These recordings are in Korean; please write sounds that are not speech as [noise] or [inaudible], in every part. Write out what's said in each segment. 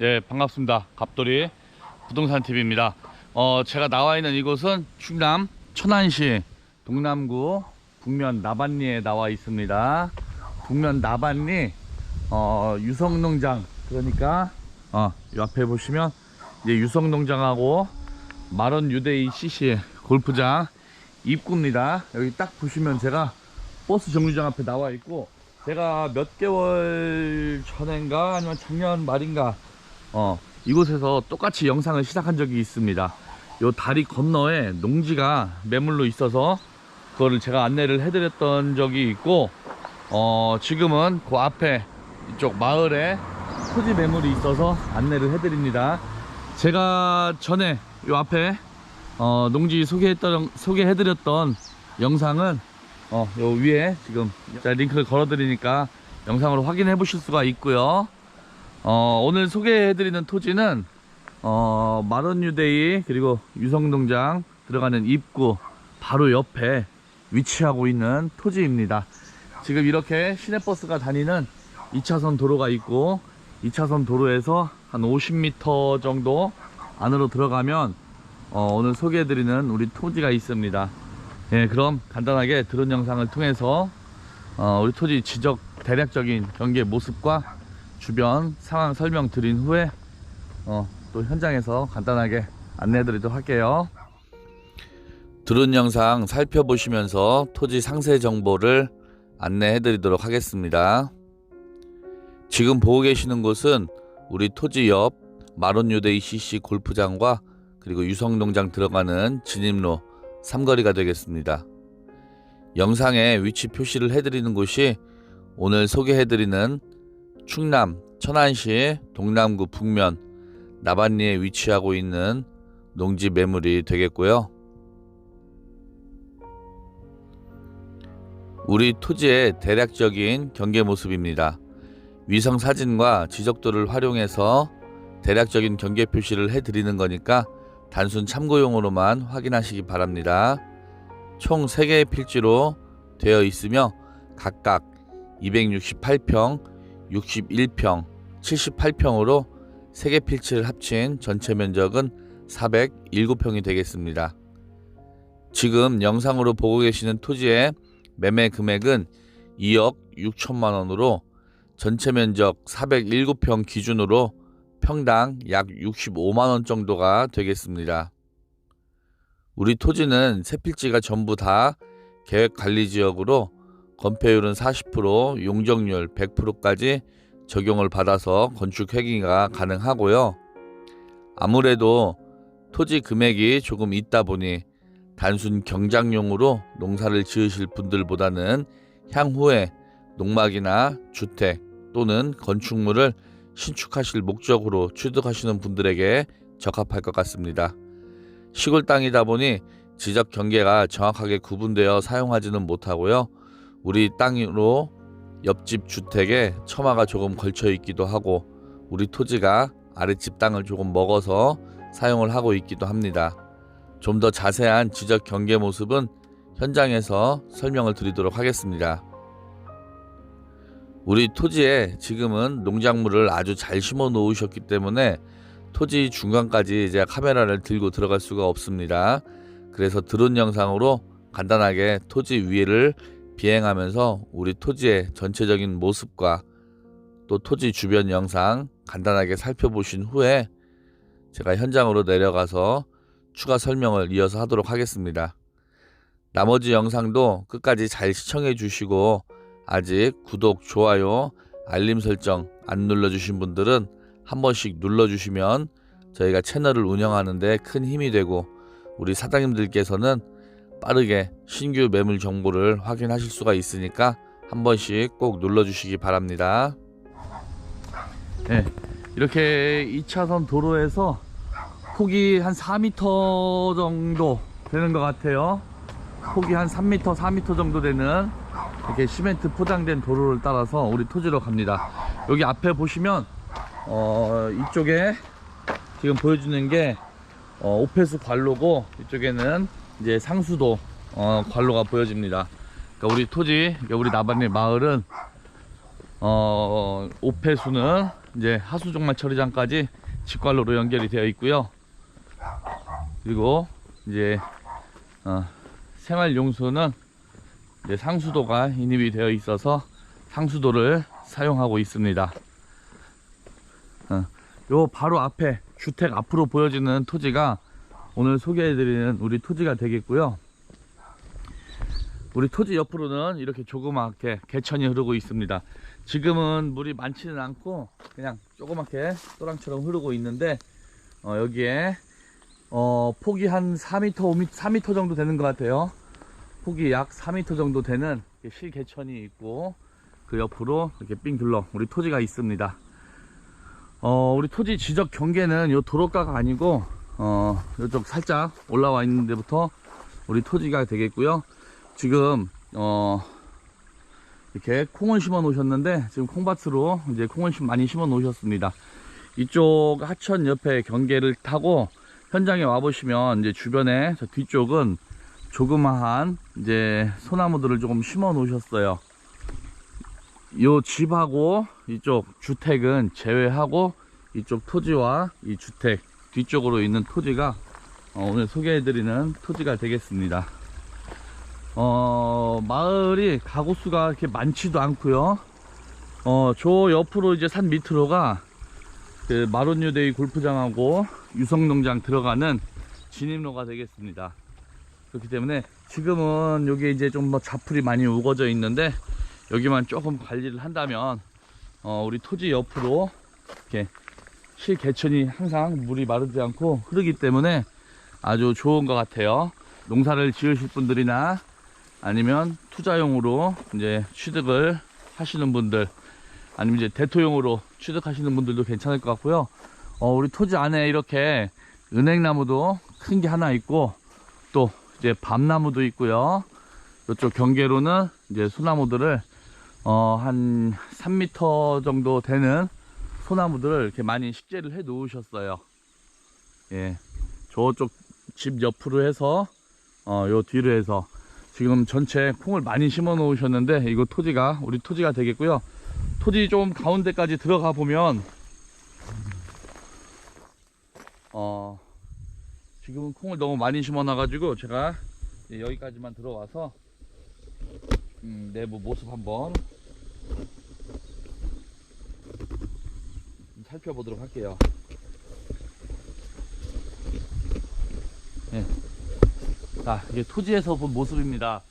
예, 반갑습니다. 갑돌이 부동산 TV입니다. 어, 제가 나와 있는 이곳은 충남 천안시 동남구 북면 나반리에 나와 있습니다. 북면 나반리 어, 유성농장 그러니까 어, 이 앞에 보시면 이제 유성농장하고 마론 유데이 CC 골프장 입구입니다. 여기 딱 보시면 제가 버스 정류장 앞에 나와 있고 제가 몇 개월 전인가 아니면 작년 말인가 어 이곳에서 똑같이 영상을 시작한 적이 있습니다. 요 다리 건너에 농지가 매물로 있어서 그거를 제가 안내를 해드렸던 적이 있고 어 지금은 그 앞에 이쪽 마을에 토지 매물이 있어서 안내를 해드립니다. 제가 전에 요 앞에 어, 농지 소개했던 소개해드렸던 영상은 어, 요 위에 지금 링크를 걸어드리니까 영상으로 확인해 보실 수가 있고요. 어, 오늘 소개해드리는 토지는 어, 마론유데이 그리고 유성농장 들어가는 입구 바로 옆에 위치하고 있는 토지입니다. 지금 이렇게 시내버스가 다니는 2차선 도로가 있고 2차선 도로에서 한 50m 정도 안으로 들어가면 어, 오늘 소개해드리는 우리 토지가 있습니다. 예, 그럼 간단하게 드론 영상을 통해서 어, 우리 토지 지적 대략적인 경계 모습과 주변 상황 설명 드린 후에 어, 또 현장에서 간단하게 안내해 드리도록 할게요. 드론 영상 살펴보시면서 토지 상세 정보를 안내해 드리도록 하겠습니다. 지금 보고 계시는 곳은 우리 토지 옆 마론유데이 CC 골프장과 그리고 유성농장 들어가는 진입로 삼거리가 되겠습니다. 영상에 위치 표시를 해드리는 곳이 오늘 소개해드리는 충남 천안시 동남구 북면 나반리에 위치하고 있는 농지 매물이 되겠고요. 우리 토지의 대략적인 경계 모습입니다. 위성 사진과 지적도를 활용해서 대략적인 경계 표시를 해드리는 거니까 단순 참고용으로만 확인하시기 바랍니다. 총 3개의 필지로 되어 있으며 각각 268평, 61평, 78평으로 3개 필지를 합친 전체 면적은 407평이 되겠습니다. 지금 영상으로 보고 계시는 토지의 매매 금액은 2억 6천만 원으로 전체 면적 407평 기준으로 평당 약 65만 원 정도가 되겠습니다. 우리 토지는 세 필지가 전부 다 계획 관리 지역으로 건폐율은 40%, 용적률 100%까지 적용을 받아서 건축 회기가 가능하고요. 아무래도 토지 금액이 조금 있다 보니 단순 경작용으로 농사를 지으실 분들보다는 향후에 농막이나 주택 또는 건축물을 신축하실 목적으로 취득하시는 분들에게 적합할 것 같습니다. 시골 땅이다 보니 지적 경계가 정확하게 구분되어 사용하지는 못하고요. 우리 땅으로 옆집 주택에 처마가 조금 걸쳐 있기도 하고 우리 토지가 아랫집 땅을 조금 먹어서 사용을 하고 있기도 합니다. 좀 더 자세한 지적 경계 모습은 현장에서 설명을 드리도록 하겠습니다. 우리 토지에 지금은 농작물을 아주 잘 심어 놓으셨기 때문에 토지 중간까지 이제 카메라를 들고 들어갈 수가 없습니다. 그래서 드론 영상으로 간단하게 토지 위를 비행하면서 우리 토지의 전체적인 모습과 또 토지 주변 영상 간단하게 살펴보신 후에 제가 현장으로 내려가서 추가 설명을 이어서 하도록 하겠습니다. 나머지 영상도 끝까지 잘 시청해 주시고 아직 구독, 좋아요, 알림 설정 안 눌러주신 분들은 한 번씩 눌러주시면 저희가 채널을 운영하는데 큰 힘이 되고 우리 사장님들께서는 빠르게 신규 매물 정보를 확인하실 수가 있으니까 한 번씩 꼭 눌러주시기 바랍니다. 네, 이렇게 2차선 도로에서 폭이 한 4m 정도 되는 것 같아요. 폭이 한 3m, 4m 정도 되는 이렇게 시멘트 포장된 도로를 따라서 우리 토지로 갑니다. 여기 앞에 보시면 어, 이쪽에 지금 보여주는 게 어, 오페스 관로고 이쪽에는 이제 상수도 어, 관로가 보여집니다. 그러니까 우리 토지, 그러니까 우리 나반리 마을은 어, 오페수는 이제 하수종말 처리장까지 직관로로 연결이 되어 있고요. 그리고 이제 어, 생활용수는 이제 상수도가 인입이 되어 있어서 상수도를 사용하고 있습니다. 어, 요 바로 앞에 주택 앞으로 보여지는 토지가 오늘 소개해드리는 우리 토지가 되겠고요. 우리 토지 옆으로는 이렇게 조그맣게 개천이 흐르고 있습니다. 지금은 물이 많지는 않고 그냥 조그맣게 또랑처럼 흐르고 있는데 어, 여기에 어, 폭이 한 4m, 5m, 4m 정도 되는 것 같아요. 폭이 약 4m 정도 되는 실개천이 있고 그 옆으로 이렇게 삥 둘러 우리 토지가 있습니다. 어, 우리 토지 지적 경계는 요 도로가가 아니고 어, 요쪽 살짝 올라와 있는 데부터 우리 토지가 되겠고요. 지금 어, 이렇게 콩을 심어 놓으셨는데 지금 콩밭으로 이제 콩을 심- 많이 심어 놓으셨습니다. 이쪽 하천 옆에 경계를 타고 현장에 와 보시면 이제 주변에 저 뒤쪽은 조그마한 이제 소나무들을 조금 심어 놓으셨어요. 요 집하고 이쪽 주택은 제외하고 이쪽 토지와 이 주택 뒤쪽으로 있는 토지가 어, 오늘 소개해드리는 토지가 되겠습니다. 어, 마을이 가구수가 이렇게 많지도 않고요. 어, 저 옆으로 이제 산 밑으로가 그 마론유데이 골프장하고 유성농장 들어가는 진입로가 되겠습니다. 그렇기 때문에 지금은 여기 이제 좀 뭐 자풀이 많이 우거져 있는데 여기만 조금 관리를 한다면 어, 우리 토지 옆으로 이렇게 실개천이 항상 물이 마르지 않고 흐르기 때문에 아주 좋은 것 같아요. 농사를 지으실 분들이나 아니면 투자용으로 이제 취득을 하시는 분들 아니면 이제 대토용으로 취득하시는 분들도 괜찮을 것 같고요. 어, 우리 토지 안에 이렇게 은행나무도 큰 게 하나 있고 또 이제 밤나무도 있고요. 이쪽 경계로는 이제 소나무들을 어, 한 3m 정도 되는 소나무들을 이렇게 많이 식재를 해 놓으셨어요. 예. 저쪽 집 옆으로 해서 어, 요 뒤로 해서 지금 전체 콩을 많이 심어 놓으셨는데 이거 토지가 우리 토지가 되겠고요. 토지 좀 가운데까지 들어가 보면 어 지금은 콩을 너무 많이 심어 놔 가지고 제가 여기까지만 들어와서 음, 내부 모습 한번 좀 살펴보도록 할게요. 네. 자, 이게 토지에서 본 모습입니다.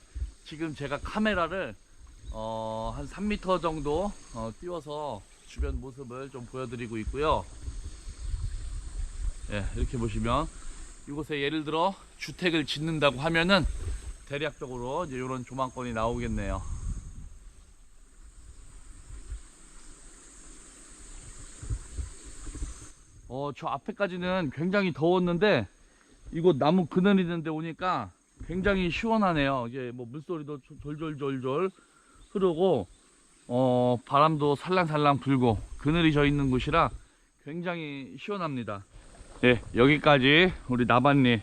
지금 제가 카메라를 어, 한 3m 정도 어, 띄워서 주변 모습을 좀 보여드리고 있고요. 예, 이렇게 보시면 이곳에 예를 들어 주택을 짓는다고 하면은 대략적으로 이제 이런 조망권이 나오겠네요. 어, 저 앞에까지는 굉장히 더웠는데 이곳 나무 그늘 있는데 오니까 굉장히 시원하네요. 이게 뭐 물소리도 졸졸졸졸 흐르고 어, 바람도 살랑살랑 불고 그늘이 져 있는 곳이라 굉장히 시원합니다. 예, 여기까지 우리 나반리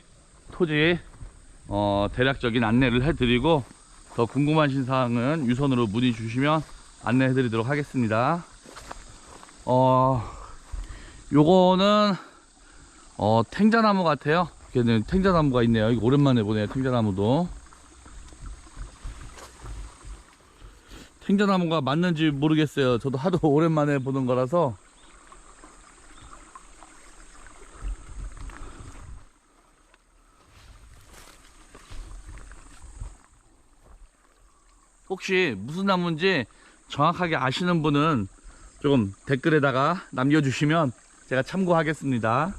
토지 어, 대략적인 안내를 해드리고 더 궁금하신 사항은 유선으로 문의 주시면 안내해드리도록 하겠습니다. 어, 요거는 어, 탱자나무 같아요. 이렇게 탱자나무가 있네요. 오랜만에 보네요. 탱자나무도. 탱자나무가 맞는지 모르겠어요. 저도 하도 [laughs] 오랜만에 보는 거라서. 혹시 무슨 나무인지 정확하게 아시는 분은 조금 댓글에다가 남겨주시면 제가 참고하겠습니다.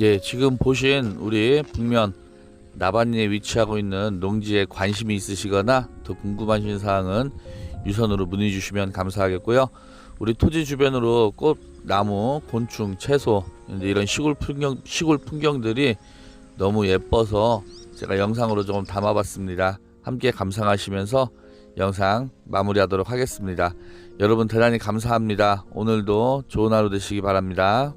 예, 지금 보신 우리 북면 나반리에 위치하고 있는 농지에 관심이 있으시거나 더 궁금하신 사항은 유선으로 문의 주시면 감사하겠고요. 우리 토지 주변으로 꽃, 나무, 곤충, 채소 이런 시골 풍경 시골 풍경들이 너무 예뻐서 제가 영상으로 조금 담아봤습니다. 함께 감상하시면서 영상 마무리하도록 하겠습니다. 여러분 대단히 감사합니다. 오늘도 좋은 하루 되시기 바랍니다.